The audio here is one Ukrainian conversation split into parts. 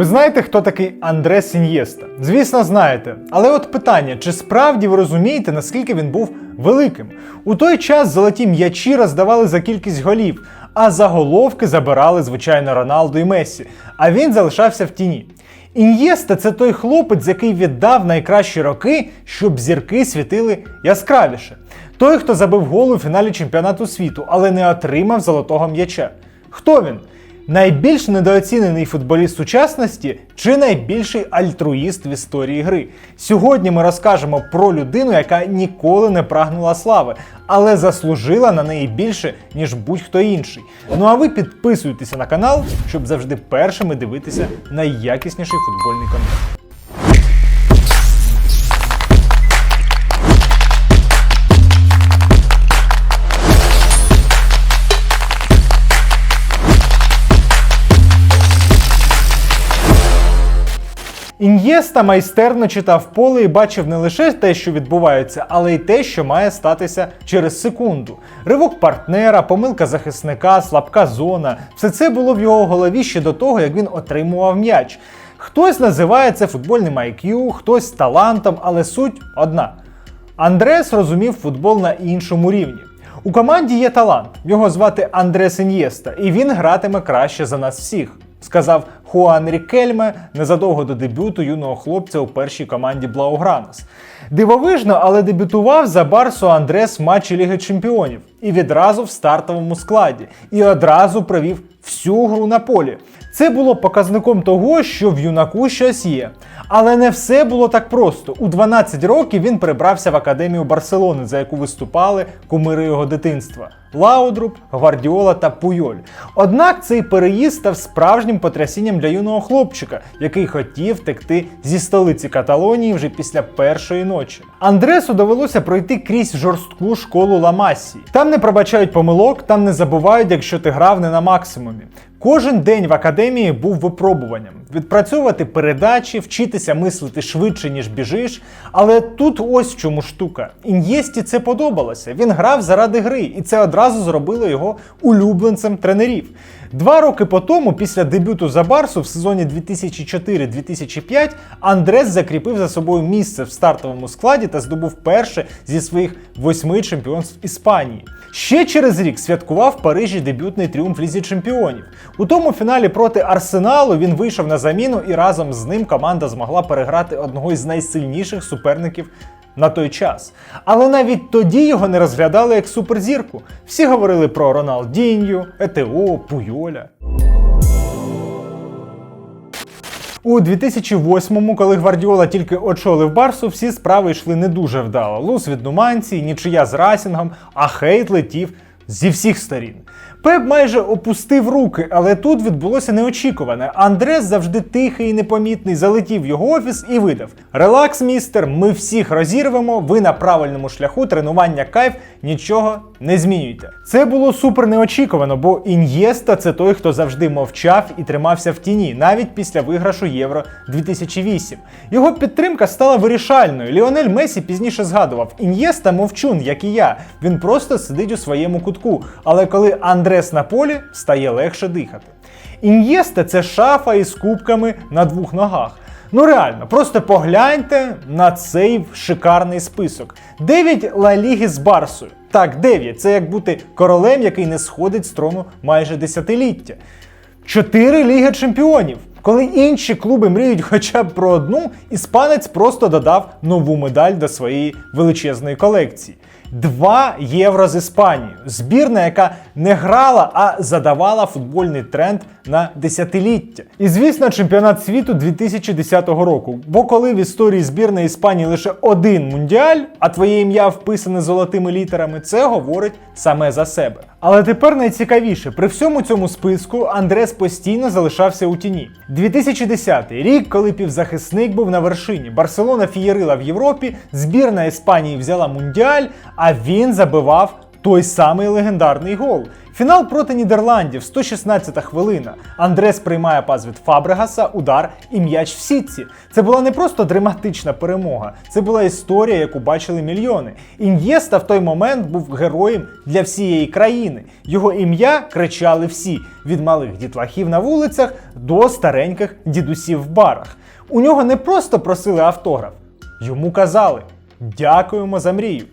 Ви знаєте, хто такий Андрес Ін'єста? Звісно, знаєте. Але от питання: чи справді ви розумієте, наскільки він був великим? У той час золоті м'ячі роздавали за кількість голів, а заголовки забирали, звичайно, Роналду і Мессі. А він залишався в тіні. Ін'єста це той хлопець, який віддав найкращі роки, щоб зірки світили яскравіше. Той, хто забив гол у фіналі чемпіонату світу, але не отримав золотого м'яча. Хто він? Найбільш недооцінений футболіст сучасності чи найбільший альтруїст в історії гри. Сьогодні ми розкажемо про людину, яка ніколи не прагнула слави, але заслужила на неї більше, ніж будь-хто інший. Ну а ви підписуйтеся на канал, щоб завжди першими дивитися найякісніший футбольний контент. Ін'єста майстерно читав поле і бачив не лише те, що відбувається, але й те, що має статися через секунду. Ривок партнера, помилка захисника, слабка зона все це було в його голові ще до того, як він отримував м'яч. Хтось називає це футбольним IQ, хтось талантом, але суть одна. Андрес розумів футбол на іншому рівні. У команді є талант. Його звати Андрес Ін'єста, і він гратиме краще за нас всіх. Сказав Хуан Рікельме незадовго до дебюту юного хлопця у першій команді Блаугранас. Дивовижно, але дебютував за Барсу Андрес в матчі Ліги Чемпіонів і відразу в стартовому складі, і одразу провів всю гру на полі. Це було показником того, що в юнаку щось є. Але не все було так просто. У 12 років він прибрався в академію Барселони, за яку виступали кумири його дитинства. Лаудруп, Гвардіола та Пуйоль. Однак цей переїзд став справжнім потрясінням для юного хлопчика, який хотів втекти зі столиці Каталонії вже після першої ночі. Андресу довелося пройти крізь жорстку школу Ламасі. Там не пробачають помилок, там не забувають, якщо ти грав не на максимумі. Кожен день в академії був випробуванням: відпрацьовувати передачі, вчитися мислити швидше, ніж біжиш. Але тут ось в чому штука. Ін'єсті це подобалося. Він грав заради гри, і це одразу зробило його улюбленцем тренерів. Два роки по тому, після дебюту за Барсу в сезоні 2004-2005, Андрес закріпив за собою місце в стартовому складі та здобув перше зі своїх восьми чемпіонств Іспанії. Ще через рік святкував в Парижі дебютний тріумф Лізі Чемпіонів. У тому фіналі проти Арсеналу він вийшов на заміну, і разом з ним команда змогла переграти одного із найсильніших суперників на той час. Але навіть тоді його не розглядали як суперзірку. Всі говорили про Роналдінью, ЕТО, Пуйоля. У 2008-му, коли Гвардіола тільки очолив Барсу, всі справи йшли не дуже вдало. Лус від Нуманції, нічия з Расінгом, а хейт летів зі всіх сторін. Пеп майже опустив руки, але тут відбулося неочікуване. Андрес завжди тихий і непомітний, залетів в його офіс і видав: Релакс, містер, ми всіх розірвемо, ви на правильному шляху, тренування кайф, нічого не змінюйте. Це було супер неочікувано, бо Ін'єста це той, хто завжди мовчав і тримався в тіні, навіть після виграшу Євро 2008. Його підтримка стала вирішальною. Ліонель Месі пізніше згадував: Ін'єста мовчун, як і я. Він просто сидить у своєму кутку. Але коли Андрес на полі, стає легше дихати. Ін'єста це шафа із кубками на двох ногах. Ну реально, просто погляньте на цей шикарний список. 9 Ла Ліги з Барсою. Так, 9. Це як бути королем, який не сходить з трону майже десятиліття. 4 Ліги Чемпіонів. Коли інші клуби мріють хоча б про одну, іспанець просто додав нову медаль до своєї величезної колекції. Два євро з Іспанією. Збірна, яка не грала, а задавала футбольний тренд на десятиліття. І звісно, чемпіонат світу 2010 року. Бо коли в історії збірної Іспанії лише один мундіаль, а твоє ім'я вписане золотими літерами, це говорить саме за себе. Але тепер найцікавіше, при всьому цьому списку Андрес постійно залишався у тіні. 2010 рік, коли півзахисник був на вершині, Барселона фієрила в Європі, збірна Іспанії взяла мундіаль, а він забивав той самий легендарний гол. Фінал проти Нідерландів, 116-та хвилина. Андрес приймає пас від Фабрегаса, удар і м'яч в сітці. Це була не просто драматична перемога, це була історія, яку бачили мільйони. Ін'єста в той момент був героєм для всієї країни. Його ім'я кричали всі: від малих дітлахів на вулицях до стареньких дідусів в барах. У нього не просто просили автограф, йому казали: Дякуємо за мрію.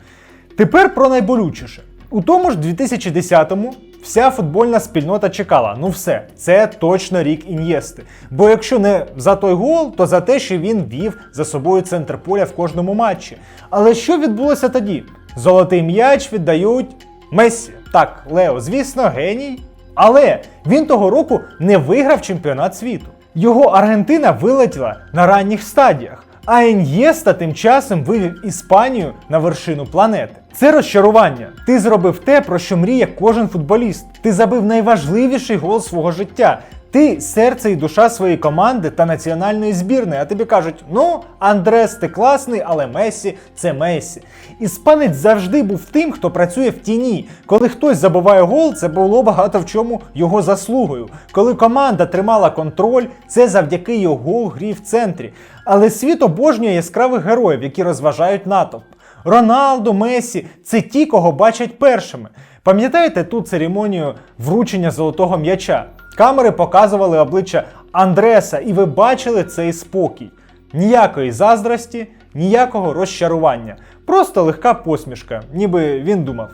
Тепер про найболючіше. У тому ж 2010-му вся футбольна спільнота чекала: ну все, це точно рік Ін'єсти. Бо якщо не за той гол, то за те, що він вів за собою центр поля в кожному матчі. Але що відбулося тоді? Золотий м'яч віддають Мессі. Так, Лео, звісно, геній. Але він того року не виграв чемпіонат світу. Його Аргентина вилетіла на ранніх стадіях. А Ін'єста тим часом вивів Іспанію на вершину планети. Це розчарування. Ти зробив те, про що мріє кожен футболіст. Ти забив найважливіший гол свого життя. Ти серце і душа своєї команди та національної збірної. А тобі кажуть: ну, Андрес, ти класний, але Месі це Месі. Іспанець завжди був тим, хто працює в тіні. Коли хтось забиває гол, це було багато в чому його заслугою. Коли команда тримала контроль, це завдяки його грі в центрі. Але світ обожнює яскравих героїв, які розважають натовп. Роналдо, Месі це ті, кого бачать першими. Пам'ятаєте ту церемонію вручення золотого м'яча? Камери показували обличчя Андреса, і ви бачили цей спокій. Ніякої заздрості, ніякого розчарування. Просто легка посмішка, ніби він думав: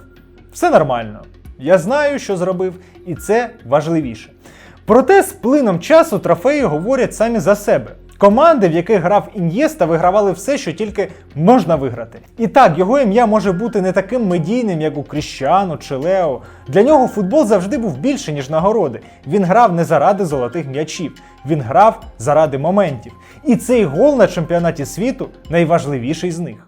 все нормально, я знаю, що зробив, і це важливіше. Проте з плином часу трофеї говорять самі за себе. Команди, в яких грав Ін'єста, вигравали все, що тільки можна виграти. І так, його ім'я може бути не таким медійним, як у Кріщану чи Лео. Для нього футбол завжди був більше, ніж нагороди. Він грав не заради золотих м'ячів, він грав заради моментів. І цей гол на чемпіонаті світу найважливіший з них.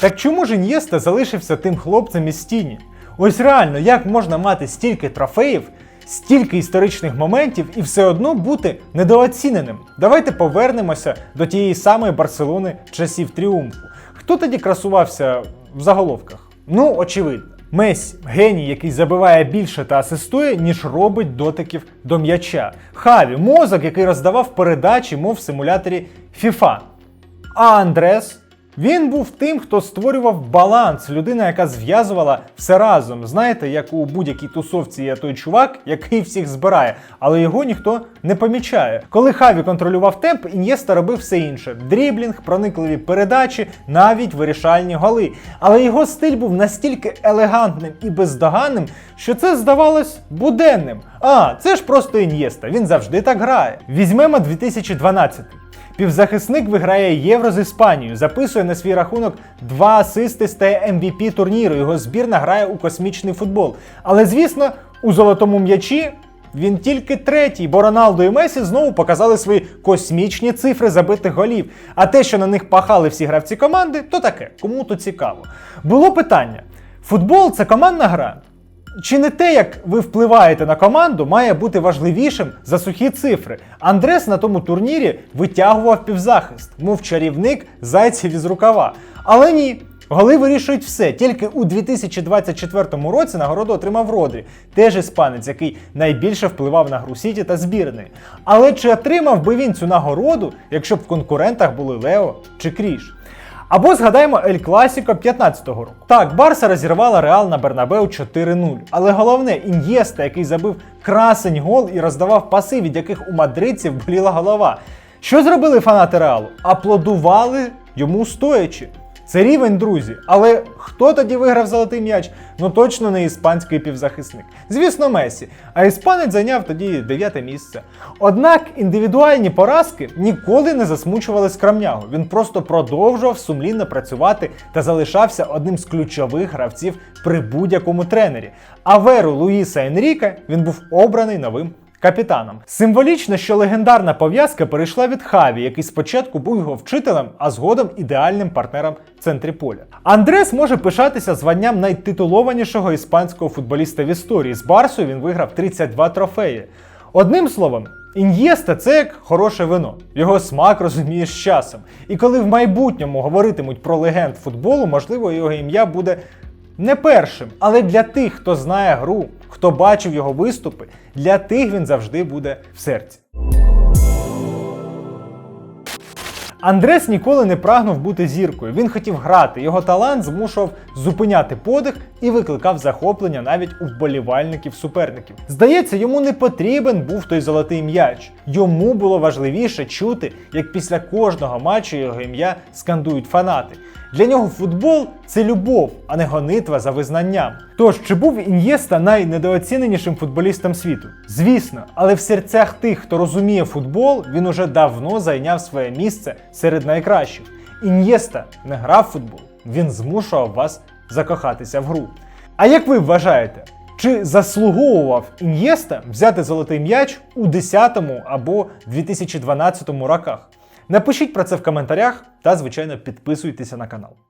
Так чому ж Ін'єста залишився тим хлопцем із тіні? Ось реально, як можна мати стільки трофеїв, стільки історичних моментів і все одно бути недооціненим? Давайте повернемося до тієї самої Барселони часів тріумфу. Хто тоді красувався в заголовках? Ну, очевидно. Месі, геній, який забиває більше та асистує, ніж робить дотиків до м'яча. Хаві, мозок, який роздавав передачі, мов в симуляторі FIFA. А Андрес він був тим, хто створював баланс, людина, яка зв'язувала все разом. Знаєте, як у будь-якій тусовці є той чувак, який всіх збирає, але його ніхто не помічає. Коли Хаві контролював темп, Ін'єста робив все інше: дріблінг, проникливі передачі, навіть вирішальні голи. Але його стиль був настільки елегантним і бездоганним, що це здавалось буденним. А, це ж просто Ін'єста, він завжди так грає. Візьмемо 2012. Півзахисник виграє євро з Іспанією, записує на свій рахунок два асисти, стає MVP турніру. Його збірна грає у космічний футбол. Але звісно, у золотому м'ячі він тільки третій, бо Роналдо і Месі знову показали свої космічні цифри забитих голів. А те, що на них пахали всі гравці команди, то таке, кому то цікаво. Було питання: футбол це командна гра. Чи не те, як ви впливаєте на команду, має бути важливішим за сухі цифри? Андрес на тому турнірі витягував півзахист, мов чарівник зайців із рукава. Але ні. Голи вирішують все. Тільки у 2024 році нагороду отримав Родрі, теж іспанець, який найбільше впливав на гру Сіті та збірної. Але чи отримав би він цю нагороду, якщо б в конкурентах були Лео чи Кріш? Або згадаємо Ель Класіко 15-го року. Так, Барса розірвала Реал на Бернабеу 4-0. Але головне, Ін'єста, який забив красень гол і роздавав паси, від яких у мадридців боліла голова. Що зробили фанати Реалу? Аплодували йому стоячи. Це рівень, друзі. Але хто тоді виграв золотий м'яч? Ну точно не іспанський півзахисник. Звісно, Месі. А іспанець зайняв тоді дев'яте місце. Однак індивідуальні поразки ніколи не засмучували скрамнягу. Він просто продовжував сумлінно працювати та залишався одним з ключових гравців при будь-якому тренері. А веру Луїса Енріка він був обраний новим капітаном. Символічно, що легендарна пов'язка перейшла від Хаві, який спочатку був його вчителем, а згодом ідеальним партнером в центрі поля. Андрес може пишатися званням найтитулованішого іспанського футболіста в історії. З Барсою він виграв 32 трофеї. Одним словом, ін'єста це як хороше вино. Його смак розумієш з часом. І коли в майбутньому говоритимуть про легенд футболу, можливо, його ім'я буде не першим. Але для тих, хто знає гру, хто бачив його виступи, для тих він завжди буде в серці. Андрес ніколи не прагнув бути зіркою. Він хотів грати. Його талант змушував зупиняти подих і викликав захоплення навіть у вболівальників суперників. Здається, йому не потрібен був той золотий м'яч. Йому було важливіше чути, як після кожного матчу його ім'я скандують фанати. Для нього футбол це любов, а не гонитва за визнанням. Тож, чи був Ін'єста найнедооціненішим футболістом світу? Звісно, але в серцях тих, хто розуміє футбол, він уже давно зайняв своє місце серед найкращих. Ін'єста не грав в футбол, він змушував вас закохатися в гру. А як ви вважаєте? Чи заслуговував Ін'єста взяти золотий м'яч у 10 або 2012 роках? Напишіть про це в коментарях та, звичайно, підписуйтеся на канал.